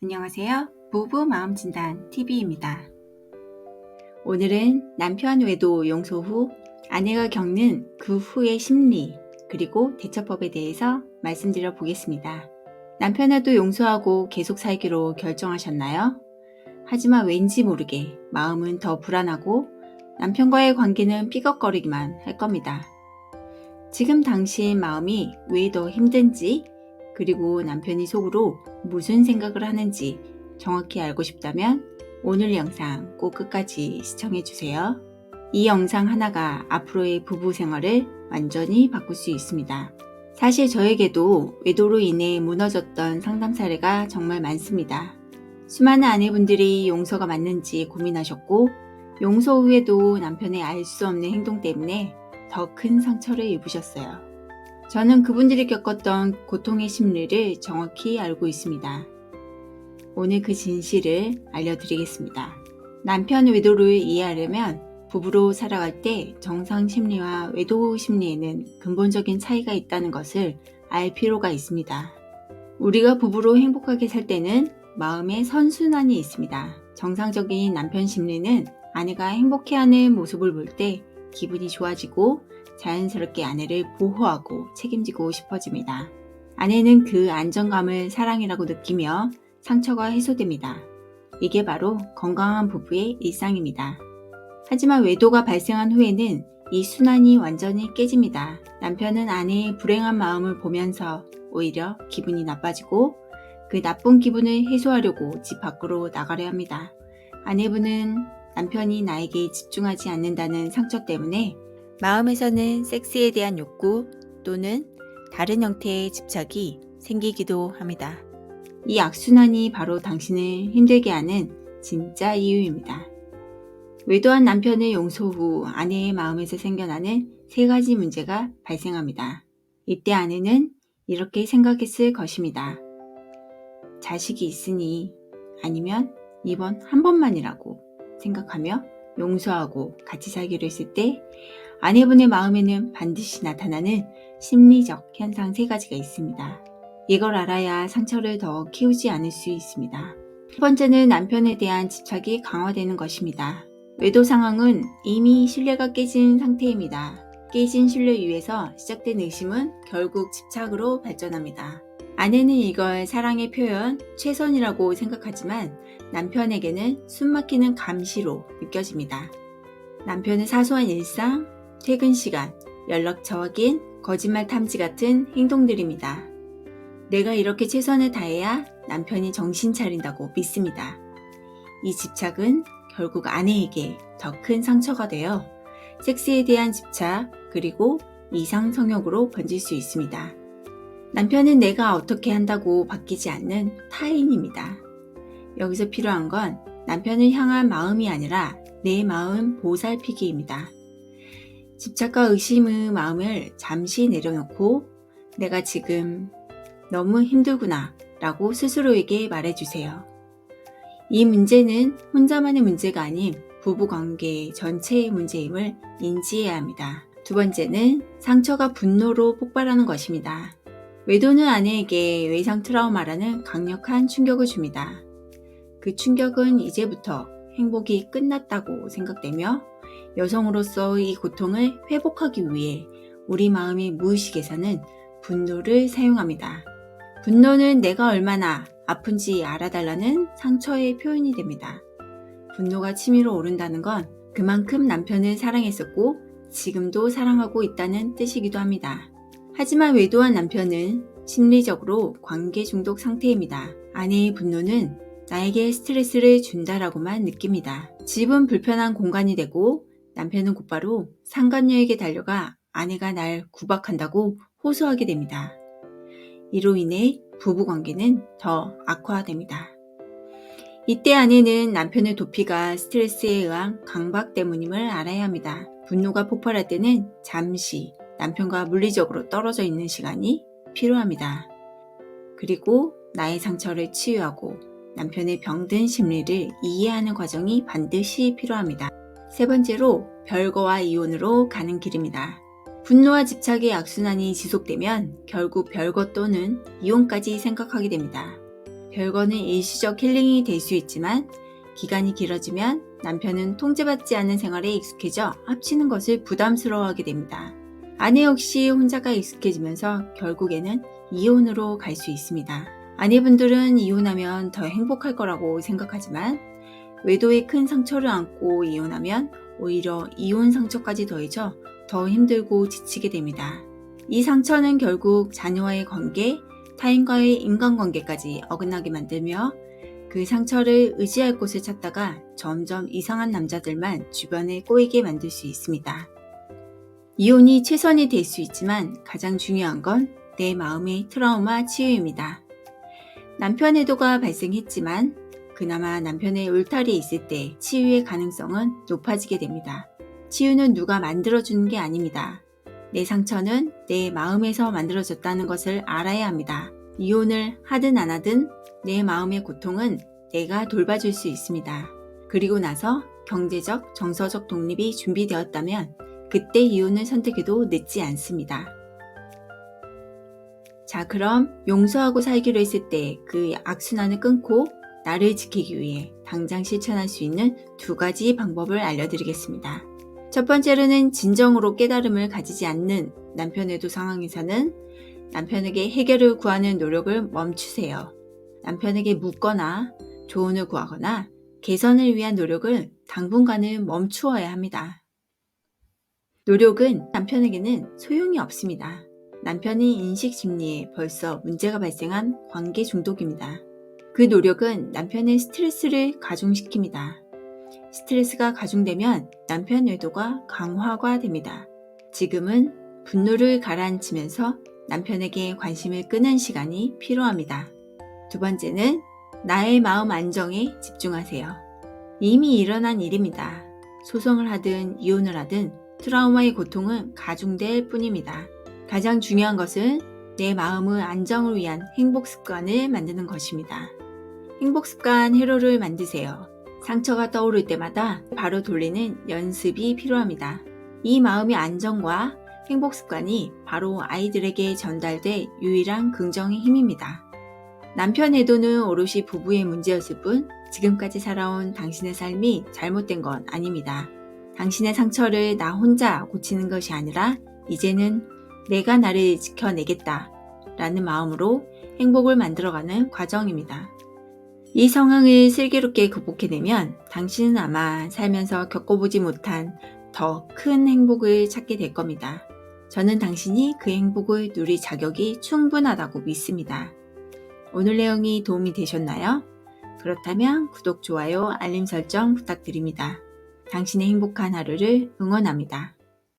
안녕하세요. 부부 마음 진단 TV입니다. 오늘은 남편 외도 용서 후 아내가 겪는 그 후의 심리 그리고 대처법에 대해서 말씀드려 보겠습니다. 남편에도 용서하고 계속 살기로 결정하셨나요? 하지만 왠지 모르게 마음은 더 불안하고 남편과의 관계는 삐걱거리기만 할 겁니다. 지금 당신 마음이 왜 더 힘든지 그리고 남편이 속으로 무슨 생각을 하는지 정확히 알고 싶다면 오늘 영상 꼭 끝까지 시청해 주세요. 이 영상 하나가 앞으로의 부부 생활을 완전히 바꿀 수 있습니다. 사실 저에게도 외도로 인해 무너졌던 상담 사례가 정말 많습니다. 수많은 아내분들이 용서가 맞는지 고민하셨고, 용서 후에도 남편의 알 수 없는 행동 때문에 더 큰 상처를 입으셨어요. 저는 그분들이 겪었던 고통의 심리를 정확히 알고 있습니다. 오늘 그 진실을 알려드리겠습니다. 남편 외도를 이해하려면 부부로 살아갈 때 정상 심리와 외도 심리에는 근본적인 차이가 있다는 것을 알 필요가 있습니다. 우리가 부부로 행복하게 살 때는 마음의 선순환이 있습니다. 정상적인 남편 심리는 아내가 행복해하는 모습을 볼 때 기분이 좋아지고 자연스럽게 아내를 보호하고 책임지고 싶어집니다. 아내는 그 안정감을 사랑이라고 느끼며 상처가 해소됩니다. 이게 바로 건강한 부부의 일상입니다. 하지만 외도가 발생한 후에는 이 순환이 완전히 깨집니다. 남편은 아내의 불행한 마음을 보면서 오히려 기분이 나빠지고 그 나쁜 기분을 해소하려고 집 밖으로 나가려 합니다. 아내분은 남편이 나에게 집중하지 않는다는 상처 때문에 마음에서는 섹스에 대한 욕구 또는 다른 형태의 집착이 생기기도 합니다. 이 악순환이 바로 당신을 힘들게 하는 진짜 이유입니다. 외도한 남편의 용서 후 아내의 마음에서 생겨나는 세 가지 문제가 발생합니다. 이때 아내는 이렇게 생각했을 것입니다. 자식이 있으니 아니면 이번 한 번만이라고 생각하며 용서하고 같이 살기로 했을 때 아내분의 마음에는 반드시 나타나는 심리적 현상 세 가지가 있습니다. 이걸 알아야 상처를 더 키우지 않을 수 있습니다. 첫 번째는 남편에 대한 집착이 강화되는 것입니다. 외도 상황은 이미 신뢰가 깨진 상태입니다. 깨진 신뢰 위에서 시작된 의심은 결국 집착으로 발전합니다. 아내는 이걸 사랑의 표현, 최선이라고 생각하지만 남편에게는 숨막히는 감시로 느껴집니다. 남편의 사소한 일상, 퇴근 시간, 연락처 확인, 거짓말 탐지 같은 행동들입니다. 내가 이렇게 최선을 다해야 남편이 정신 차린다고 믿습니다. 이 집착은 결국 아내에게 더 큰 상처가 되어 섹스에 대한 집착 그리고 이상 성욕으로 번질 수 있습니다. 남편은 내가 어떻게 한다고 바뀌지 않는 타인입니다. 여기서 필요한 건 남편을 향한 마음이 아니라 내 마음 보살피기입니다. 집착과 의심의 마음을 잠시 내려놓고 내가 지금 너무 힘들구나 라고 스스로에게 말해주세요. 이 문제는 혼자만의 문제가 아닌 부부관계 전체의 문제임을 인지해야 합니다. 두 번째는 상처가 분노로 폭발하는 것입니다. 외도는 아내에게 외상 트라우마라는 강력한 충격을 줍니다. 그 충격은 이제부터 행복이 끝났다고 생각되며 여성으로서 이 고통을 회복하기 위해 우리 마음의 무의식에서는 분노를 사용합니다. 분노는 내가 얼마나 아픈지 알아달라는 상처의 표현이 됩니다. 분노가 치밀어 오른다는 건 그만큼 남편을 사랑했었고 지금도 사랑하고 있다는 뜻이기도 합니다. 하지만 외도한 남편은 심리적으로 관계 중독 상태입니다. 아내의 분노는 나에게 스트레스를 준다라고만 느낍니다. 집은 불편한 공간이 되고 남편은 곧바로 상간녀에게 달려가 아내가 날 구박한다고 호소하게 됩니다. 이로 인해 부부 관계는 더 악화됩니다. 이때 아내는 남편의 도피가 스트레스에 의한 강박 때문임을 알아야 합니다. 분노가 폭발할 때는 잠시 남편과 물리적으로 떨어져 있는 시간이 필요합니다. 그리고 나의 상처를 치유하고 남편의 병든 심리를 이해하는 과정이 반드시 필요합니다. 세 번째로 별거와 이혼으로 가는 길입니다. 분노와 집착의 악순환이 지속되면 결국 별거 또는 이혼까지 생각하게 됩니다. 별거는 일시적 힐링이 될 수 있지만 기간이 길어지면 남편은 통제받지 않은 생활에 익숙해져 합치는 것을 부담스러워하게 됩니다. 아내 역시 혼자가 익숙해지면서 결국에는 이혼으로 갈 수 있습니다. 아내분들은 이혼하면 더 행복할 거라고 생각하지만 외도에 큰 상처를 안고 이혼하면 오히려 이혼 상처까지 더해져 더 힘들고 지치게 됩니다. 이 상처는 결국 자녀와의 관계, 타인과의 인간관계까지 어긋나게 만들며 그 상처를 의지할 곳을 찾다가 점점 이상한 남자들만 주변에 꼬이게 만들 수 있습니다. 이혼이 최선이 될 수 있지만 가장 중요한 건 내 마음의 트라우마 치유입니다. 남편 애도가 발생했지만 그나마 남편의 울타리에 있을 때 치유의 가능성은 높아지게 됩니다. 치유는 누가 만들어주는 게 아닙니다. 내 상처는 내 마음에서 만들어졌다는 것을 알아야 합니다. 이혼을 하든 안 하든 내 마음의 고통은 내가 돌봐줄 수 있습니다. 그리고 나서 경제적, 정서적 독립이 준비되었다면 그때 이혼을 선택해도 늦지 않습니다. 자, 그럼 용서하고 살기로 했을 때 그 악순환을 끊고 나를 지키기 위해 당장 실천할 수 있는 두 가지 방법을 알려드리겠습니다. 첫 번째로는 진정으로 깨달음을 가지지 않는 남편의 도 상황에서는 남편에게 해결을 구하는 노력을 멈추세요. 남편에게 묻거나 조언을 구하거나 개선을 위한 노력을 당분간은 멈추어야 합니다. 노력은 남편에게는 소용이 없습니다. 남편의 인식 심리에 벌써 문제가 발생한 관계 중독입니다. 그 노력은 남편의 스트레스를 가중시킵니다. 스트레스가 가중되면 남편 외도가 강화가 됩니다. 지금은 분노를 가라앉히면서 남편에게 관심을 끄는 시간이 필요합니다. 두 번째는 나의 마음 안정에 집중하세요. 이미 일어난 일입니다. 소송을 하든 이혼을 하든 트라우마의 고통은 가중될 뿐입니다. 가장 중요한 것은 내 마음의 안정을 위한 행복 습관을 만드는 것입니다. 행복 습관 회로를 만드세요. 상처가 떠오를 때마다 바로 돌리는 연습이 필요합니다. 이 마음의 안정과 행복 습관이 바로 아이들에게 전달될 유일한 긍정의 힘입니다. 남편 애도는 오롯이 부부의 문제였을 뿐 지금까지 살아온 당신의 삶이 잘못된 건 아닙니다. 당신의 상처를 나 혼자 고치는 것이 아니라 이제는 내가 나를 지켜내겠다 라는 마음으로 행복을 만들어가는 과정입니다. 이 상황을 슬기롭게 극복해내면 당신은 아마 살면서 겪어보지 못한 더 큰 행복을 찾게 될 겁니다. 저는 당신이 그 행복을 누릴 자격이 충분하다고 믿습니다. 오늘 내용이 도움이 되셨나요? 그렇다면 구독, 좋아요, 알림 설정 부탁드립니다. 당신의 행복한 하루를 응원합니다.